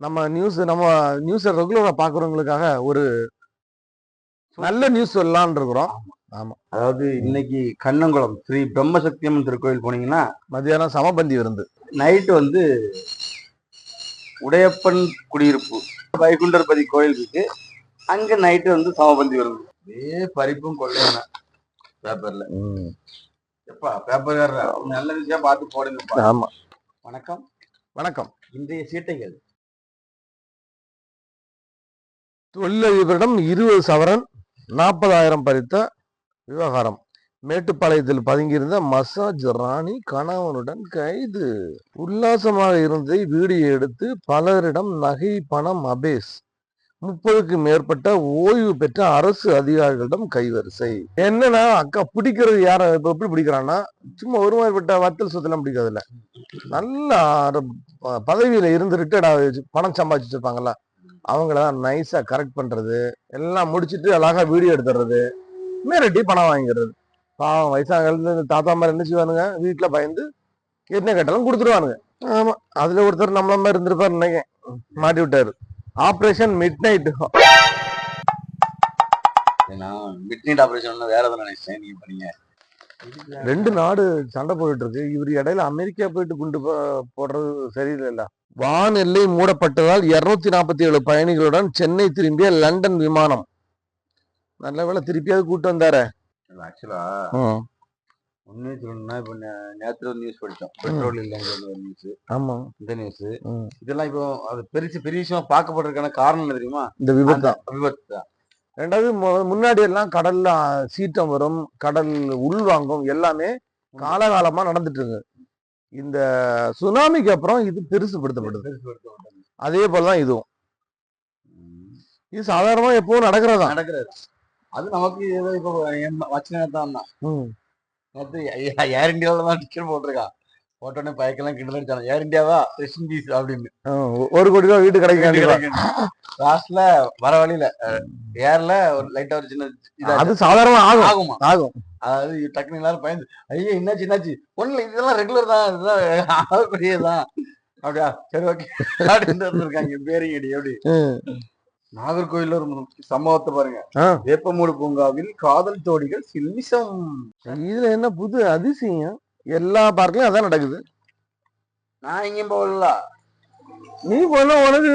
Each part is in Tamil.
நம்ம நியூஸ் நம்ம நியூஸை ரெகுலரா பாக்குறவங்களுக்காக ஒரு நல்ல நியூஸ் சொல்லலாம்னு இருக்கிறோம். அதாவது இன்னைக்கு கண்ணங்குளம் ஸ்ரீ பிரம்மசக்தியம்மன் திருக்கோயில் போனீங்கன்னா மத்தியானம் சமபந்தி விருந்து. நைட்டு வந்து உடையப்பன் குடியிருப்பு வைகுண்டர்பதி கோயில் இருக்கு. அங்க நைட்டு வந்து சமபந்தி வருது அதே பறிப்பும் கொள்ளையான பேப்பர்ல எப்பா பேப்பர்காரர் நல்ல விஷயம் பார்த்து போடுங்கப்பா. ஆமா. வணக்கம். வணக்கம். இன்றைய சீட்டைகள். தொழிலதிபரிடம் இருபது சவரன் நாற்பதாயிரம் பறித்த விவகாரம். மேட்டுப்பாளையத்தில் பதுங்கியிருந்த மசாஜ் ராணி கணவனுடன் கைது. உல்லாசமாக இருந்ததை வீடியோ எடுத்து பலரிடம் நகை பணம் அபேஸ். முப்பதுக்கு மேற்பட்ட ஓய்வு பெற்ற அரசு அதிகாரிகளிடம் கைவரிசை. என்னன்னா அக்கா பிடிக்கிறது யார? இப்ப எப்படி பிடிக்கிறான்னா சும்மா ஒரு மாதிரிப்பட்ட வத்தல் சொத்தெல்லாம் பிடிக்கிறது இல்ல நல்ல அர- பதவியில இருந்து ரிட்டையர்ட் ஆகி பணம் சம்பாதிச்சு அவங்கள தான் நைஸாக கரெக்ட் பண்ணுறது எல்லாம் முடிச்சிட்டு அழகா வீடியோ எடுத்துறது மிரட்டி பணம் வாங்கிடுறது. பாவம் வயசாங்க தாத்தா மாதிரி என்ன செய்வானுங்க? வீட்டில் பயந்து என்ன கேட்டாலும் கொடுத்துருவானுங்க ஆமா அதில் ஒருத்தர் நம்மள மாதிரி இருந்திருப்பார் நினைக்கேன் மாட்டி விட்டாரு. ஆப்ரேஷன் மிட் நைட் நான் மிட் நைட் ஆப்ரேஷன் வேற எதுவும் நினைச்சேன் நீங்க பண்ணீங்க ரெண்டு நாடு சண்டை போட்டுட்டு இருக்கு இவர் இடையில அமெரிக்கா போயிட்டு குண்டு போடுறது சரியில்லைல்ல. வான் எல்லை மூடப்பட்டதால் இருநூத்தி நாற்பத்தி ஏழு பயணிகளுடன் சென்னை திரும்பிய லண்டன் விமானம். நல்ல வேளை திருப்பியாவது கூட்டு வந்தாரு. ஆக்சுவலா உண்மையை சொல்லணும்னா இப்ப நே- நேத்து ஒரு நியூஸ் படிச்சோம். பெட்ரோல் இல்லைங்கிற ஒரு நியூஸ் ஆமா. இந்த நியூஸ். இதெல்லாம் இப்போ அது பெருசு பெரிய விஷயமா பார்க்கப்படுறதுக்கான காரணம் என்ன தெரியுமா? இந்த விபத்து விபத்து தான். ரெண்டாவது முன்னாடி எல்லாம் கடல்ல சீற்றம் வரும் கடல் உள்வாங்கும் எல்லாமே காலகாலமா நடந்துட்டு இருக்கு. இந்த சுனாமிக்கு அப்புறம் இது பெருசுபடுத்தப்படுது. அதே போலதான் இதுவும். இது சாதாரணமா எப்பவும் நடக்கிறதா? நடக்கிறது. அது நமக்கு ஏதோ இப்போ வச்சு தான். நேற்று ஏர் இந்தியாவில தான் டிக்கெட் போட்டிருக்கா. போட்டோன்னே பயக்கெல்லாம் கிண்டல் அடிச்சாங்க. ஏர் இந்தியாவா ரெஸ்ட் பீஸ் அப்படின்னு. ஒரு கோடி ரூபாய் வீட்டு கிடைக்க லாஸ்ட்ல வர வழியில ஏர்ல ஒரு லைட்டா ஒரு சின்ன. அது சாதாரணமா ஆகும். ஆகுமா? ஆகும். அதாவது டக்குனு எல்லாரும் பயந்து ஐயோ என்னாச்சு என்னாச்சு? ஒண்ணு இதெல்லாம் ரெகுலர் தான் இதெல்லாம் ஆகக்கூடியதுதான். அப்படியா? சரி ஓகே அப்படின்னு இருந்திருக்காங்க. பேரிங்கடி எப்படி? ம். நாகர்கோயில்ல ஒரு சம்பவத்தை பாருங்க. வேப்பமூடு பூங்காவில் காதல் ஜோடிகள் சில்மிசம் இதுல என்ன புது அதிசயம்? எல்லா பார்க்லயும் அதான் நடக்குது. நான் எங்கேயும் போகல நீ போனா உனக்கு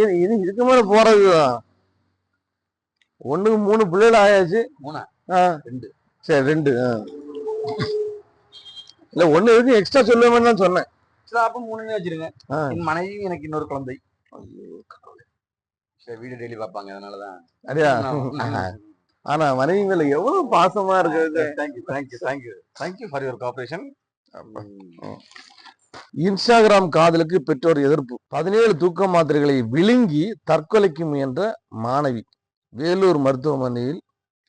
இது இது இதுக்கு மேல போறதுதான் ஒண்ணுக்கு மூணு பிள்ளைகள் ஆயாச்சு. மூணா? ரெண்டு. சரி ரெண்டு. இல்ல ஒண்ணு எதுக்கு எக்ஸ்ட்ரா சொல்லுவேன்னு தான் சொன்னேன். அப்ப மூணுமே வச்சிருங்க. என் மனைவி எனக்கு இன்னொரு குழந்தை. சரி வீடியோ டெய்லி பார்ப்பாங்க அதனாலதான். சரியா ஆனா மனைவி மேல எவ்வளவு பாசமா இருக்குது thank you thank you thank you thank you for your cooperation Instagram காதலுக்கு பெற்றோர் எதிர்ப்பு. பதினேழு தூக்க மாத்திரைகளை விழுங்கி தற்கொலைக்கு முயன்ற மாணவி. வேலூர் மருத்துவமனையில்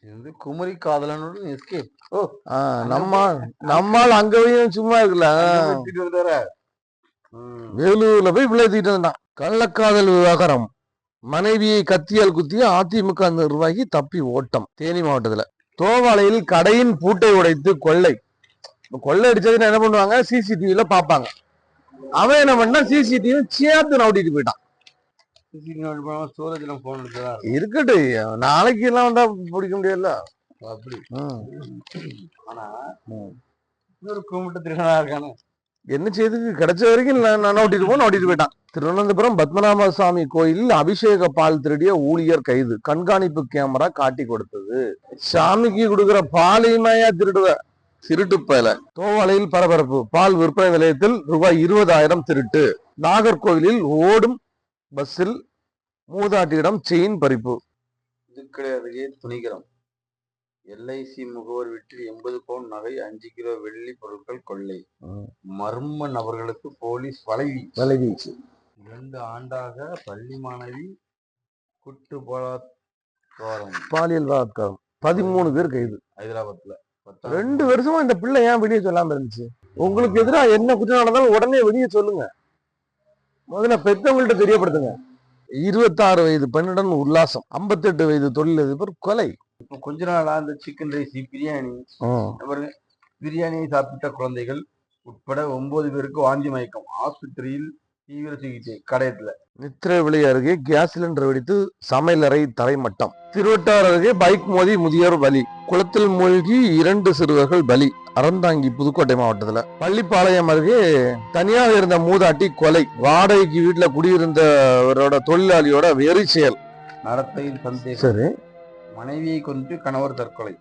இது குமரி காதலனோட எஸ்கேப் ஓ ஆ, நம்மால் நம்மால் அங்கேயும் சும்மா ம். வேலூர்ல போய் விளையாடிட்டு இருந்தான் கள்ளக்காதல் விவகாரம். மனைவியை கத்தியால் குத்திய அதிமுக நிர்வாகி தப்பி ஓட்டம் தேனி மாவட்டத்துல. தோவாளையில் கடையின் பூட்டை உடைத்து கொள்ளை. கொள்ளை அடிச்சதுன்னு என்ன பண்ணுவாங்க? சிசிடிவில பாப்பாங்க அவன் என்ன பண்ணா சிசிடிவி சேர்த்து நவுட்டிட்டு போயிட்டான். இருக்கட்டும் நாளைக்கு எல்லாம் வந்தா பிடிக்க முடியாதுல்ல? அப்படி. ஆனா. இன்னொரு கும்பிட்டு திருடனா இருக்கானே. என்ன செய்யுது கிடைச்ச வரைக்கும் நான் நான் போன ஓட்டிட்டு போயிட்டான். திருவனந்தபுரம் பத்மநாப சுவாமி கோயிலில் அபிஷேக பால் திருடிய ஊழியர் கைது. கண்காணிப்பு கேமரா காட்டி கொடுத்தது. சாமிக்கு கொடுக்கிற பாலையுமையா திருடுவ. திருட்டு பயல தோவாலையில் பரபரப்பு. பால் விற்பனை நிலையத்தில் ரூபாய் இருபதாயிரம் திருட்டு. நாகர்கோவிலில் ஓடும் பஸ்ஸில் மூதாட்டியிடம் செயின் பறிப்பு. இதுக்கடை அருகே துணிகரம் எல்ஐசி முகவர் வீட்டில் எண்பது பவுன் நகை அஞ்சு கிலோ வெள்ளி பொருட்கள் கொள்ளை. மர்ம நபர்களுக்கு போலீஸ் வலைவி விலகிச்சு இரண்டு ஆண்டாக பள்ளி மாணவி குட்டு பலாத்காரம். பாலியல் பலாத்காரம். பதிமூணு பேர் கைது. ஹைதராபாத்ல. ரெண்டு வருஷமா இந்த பிள்ளை ஏன் வெளியே சொல்லாம இருந்துச்சு? உங்களுக்கு எதிரா என்ன குற்றம் நடந்தாலும் உடனே வெளியே சொல்லுங்க. முதல்ல பெத்தவங்கள்ட்ட தெரியப்படுத்துங்க. இருபத்தாறு வயது பெண்ணுடன் உல்லாசம் 58 வயது தொழிலதிபர் கொலை. இப்ப கொஞ்ச நாளா இந்த சிக்கன் ரைஸ் பிரியாணி பாருங்க பிரியாணியை சாப்பிட்ட குழந்தைகள் உட்பட ஒன்பது பேருக்கு வாந்தி மயக்கம். ஆஸ்பத்திரியில் தீவிர சிகிச்சை கடையத்துல. நித்திரவிளை அருகே கேஸ் சிலிண்டர் வெடித்து சமையலறை தரைமட்டம். திருவட்டார் அருகே பைக் மோதி முதியோர் பலி. குளத்தில் மூழ்கி இரண்டு சிறுவர்கள் பலி. அறந்தாங்கி புதுக்கோட்டை மாவட்டத்துல. பள்ளிப்பாளையம் அருகே தனியாக இருந்த மூதாட்டி கொலை. வாடகைக்கு வீட்டுல குடியிருந்தவரோட தொழிலாளியோட வெறி செயல். நடத்தையில் சந்தேகம். சரி. மனைவியை கொன்று கணவர் தற்கொலை.